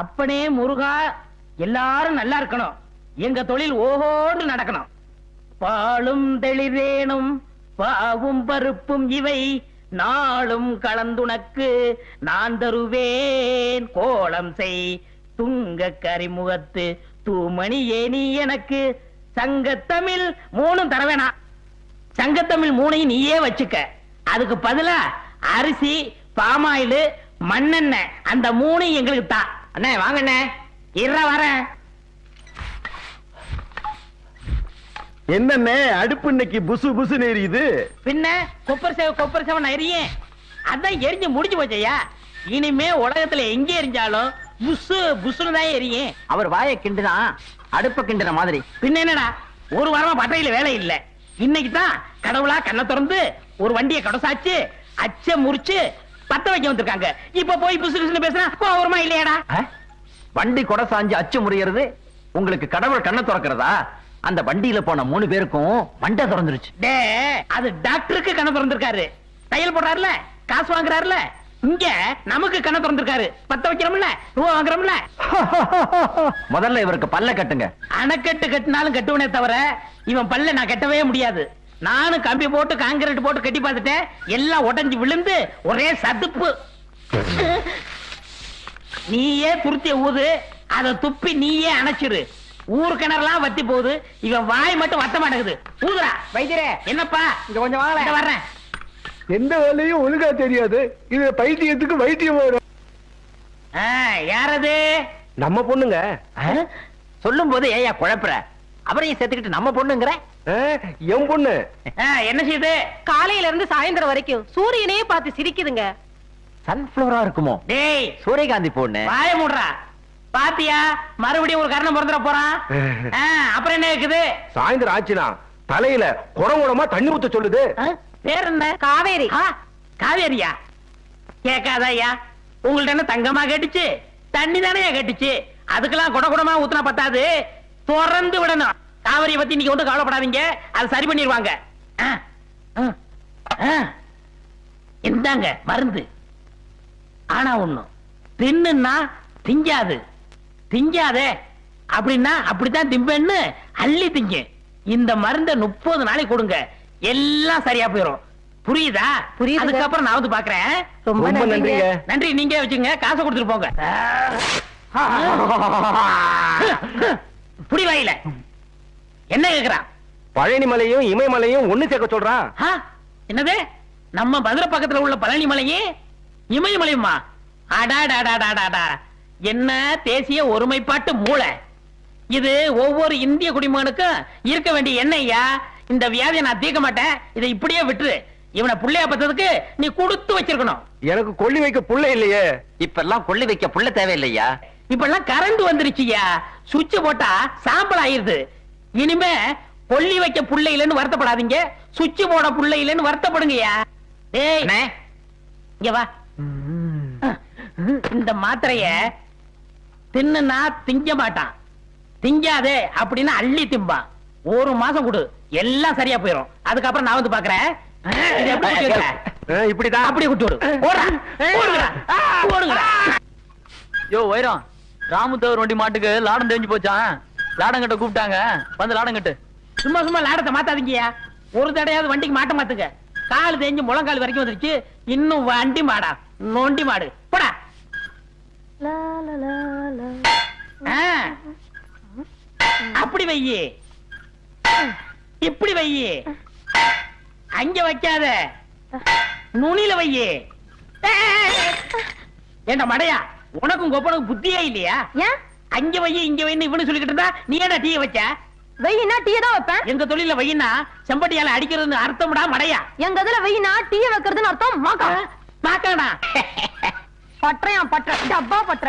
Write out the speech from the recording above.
அப்பனே முருகா எல்லாரும் நல்லா இருக்கணும். எங்க தொழில் ஓஹோன்னு நடக்கணும். பாலும் தெளிவேணும் பாவும் பருப்பும் இவை நாளும் கலந்துனக்கு நான் தருவேன். கோலம் செய் துங்க கரிமுகத்து தூமணி ஏனி எனக்கு. சங்கத்தமிழ் மூணும் தர வேணாம் சங்கத்தமிழ் மூணையும் நீயே வச்சுக்க. அதுக்கு பதிலா அரிசி பாமாயில் மண்ணெண்ணெய் அந்த மூணையும் எங்களுக்கு தான் அண்ணே வாங்க அண்ணே இற வரேன். என்னண்ணே அடுப்பு இன்னைக்கு புசு புசுன்னு எரியுது? பின்ன கொப்பர் சேவ கொப்பர் சேவன் எரியும் அதான் எரிஞ்சு முடிஞ்சு போச்சையா இனிமே உலகத்துல எங்க எரிஞ்சாலும் புசு புசுன்னு தான் எரியும். அவர் வாயை கிண்டுனா அடுப்ப கிண்டுன மாதிரி. பின்ன என்னடா? ஒரு வாரமா பட்டறையில வேலை இல்ல. இன்னைக்கு தான் கடவுளா கண்ணை திறந்து ஒரு வண்டியை கடசாச்சு அச்ச முறிச்சு பத்த வைக்க வந்திருக்காங்க. இப்ப போய் புசு புசுன்னு பேசுனா கோவரமா இல்லையாடா? வண்டி கொடை சாஞ்சு அச்சு முறியறது உங்களுக்கு கடவுள் கண்ணை திறக்கிறதா? அந்த வண்டியில போன மூணு பேருக்கும் மண்டை திறந்துருச்சு. டே அது டாக்டருக்கு கண்ணை திறந்திருக்காரு. தையல் போடுறாருல காசு வாங்குறாருல. இங்க நமக்கு கண்ணை திறந்திருக்காரு. பத்த வைக்கிறோம்ல ரூபா வாங்குறோம்ல. முதல்ல இவருக்கு பல்ல கட்டுங்க. அணைக்கட்டு கட்டினாலும் கட்டுவனே தவிர இவன் பல்ல நான் கட்டவே முடியாது. நானும் கம்பி போட்டு காங்கிரீட் போட்டு கட்டி பார்த்துட்டேன். எல்லாம் உடைஞ்சு விழுந்து ஒரே சதுப்பு. நீயே துருத்திய ஊது அதை துப்பி நீயே அணைச்சிரு. ஊர் கிணறுலாம் வத்தி போகுது. இவன் வாய் மட்டும் வத்த மாட்டேங்குது. ஊதுடா. வைத்தியரே என்னப்பா? இங்க கொஞ்சம் வாங்க வர்றேன். எந்த வேலையும் ஒழுங்கா தெரியாது. இது பைத்தியத்துக்கு வைத்தியம் வரும் ஆ, யாரது நம்ம பொண்ணுங்க. சொல்லும் போது ஏயா குழப்புற. அவரையும் சேர்த்துக்கிட்டு நம்ம பொண்ணுங்கிற? என் பொண்ணு. என்ன செய்யுது காலையில இருந்து சாயந்தரம் வரைக்கும் சூரியனையே பார்த்து சிரிக்குதுங்க. சன்ஃபிளவரா இருக்குமோ? டேய். சூரியகாந்தி பொண்ணு. வாய மூடுறா. பாத்தியா? மறுபடியும் ஒரு கரணம் பிறந்துட போறான்? அப்புறம் என்ன இருக்குது? சாயந்தரம் ஆச்சுனா தலையில குடம் குடமா தண்ணி ஊத்த சொல்லுது. பேர் என்ன காவேரி. ஆ, காவேரியா? கேட்காதா ஐயா உங்கள்ட்ட என்ன தங்கமா கேட்டுச்சு? தண்ணி தானே கேட்டுச்சு? அதுக்கெல்லாம் குட குடமா ஊத்துனா பத்தாது. திறந்து விடணும். காவிரியை பத்தி நீங்க ஒன்றும் கவலைப்படாதீங்க. அது சரி பண்ணிடுவாங்க. இந்தாங்க மருந்து. ஆனா ஒண்ணு தின்னுன்னா திங்காது. திங்காதே. அப்படின்னா அப்படித்தான் திம்பேன்னு அள்ளி திங்க. இந்த மருந்த முப்பது நாளைக்கு கொடுங்க. எல்லாம் சரியா போயிடும் புரியுதா? புரியுதுங்க. அதுக்கப்புறம் நான் வந்து பாக்குறேன். ரொம்ப நன்றிங்க. நன்றி. நீங்க வச்சுங்க காசை கொடுத்துட்டு போங்க. புடி வாயில என்ன கேக்குறான் பழனி மலையும் இமயமலையும் ஒண்ணு சேர்க்க சொல்றான் ஆ, என்னது? நம்ம மதுரை பக்கத்துல உள்ள பழனி மலையே இமயமலையுமா? அடாடாடாடாடாடா. என்ன தேசிய ஒருமைப்பாட்டு மூளை? இது ஒவ்வொரு இந்திய குடிமகனுக்கும் இருக்க வேண்டிய எண்ணெய்யா இந்த வியாதியை நான் தீர்க்க மாட்டேன். இதை இப்படியே விட்டுரு. இவனை புள்ளையா பத்ததுக்கு நீ கொடுத்து வச்சிருக்கணும். எனக்கு கொள்ளி வைக்க புள்ள இல்லையே. இப்ப எல்லாம் கொள்ளி வைக்க புள்ள தேவையில்லையா? இப்பெல்லாம் கரண்ட் வந்துருச்சுயா சுவிட்ச் போட்டா சாம்பல் ஆயிருது. இனிமே கொல்லி வைக்க புள்ள இல்லைன்னு வருத்தப்படாதீங்க. சுவிட்ச் போட புள்ள இல்லைன்னு வருத்தப்படுங்கய்யா. இங்க வா. இந்த மாத்திரைய தின்னுனா திங்க மாட்டான். திங்காதே அப்படின்னு அள்ளி திம்பான். ஒரு மாசம் கொடு. எல்லாம் சரியா போயிடும் அதுக்கப்புறம் நான் வந்து பாக்குறேன். இப்படிதான். அப்படியே குட்டி விடு. ஓடுறா, ஓடுங்கடா, ஓடுங்கடா. யோ வைரம். ராமுத்தவர் வண்டி மாட்டுக்கு லாடம் தெரிஞ்சு போச்சான் லாடம் கட்ட கூப்பிட்டாங்க. வந்து லாடம் கட்டு. சும்மா சும்மா லாடத்தை மாத்தாதீங்கயா ஒரு தடையாவது வண்டிக்கு மாட்ட மாத்துங்க. கால் தேஞ்சு முழங்கால் வரைக்கும் வந்துருச்சு. இன்னும் வண்டி மாடா. நொண்டி மாடு. போடா. ஆ. அப்படி வையி. இப்படி வையி. அங்க வைக்காத. நுனியில வையி. ஏண்டா மடையா? உனக்கும் கொப்பனுக்கும் புத்தியே இல்லையா? ஏன்? அங்க வையி இங்க வைன்னு இவனு சொல்லிக்கிட்டு இருந்தா நீ ஏன்டா டீ வச்ச? வெயினா டீ தான் வைப்பேன். எங்க தொழில வையினா செம்பட்டியால அடிக்கிறதுன்னு அர்த்தம்டா மடையா? எங்க இதுல வெயினா டீ வைக்கிறதுன்னு அர்த்தம்? மாக்கா பாக்கடா பட்டறையான் பட்டறை டப்பா பட்டறை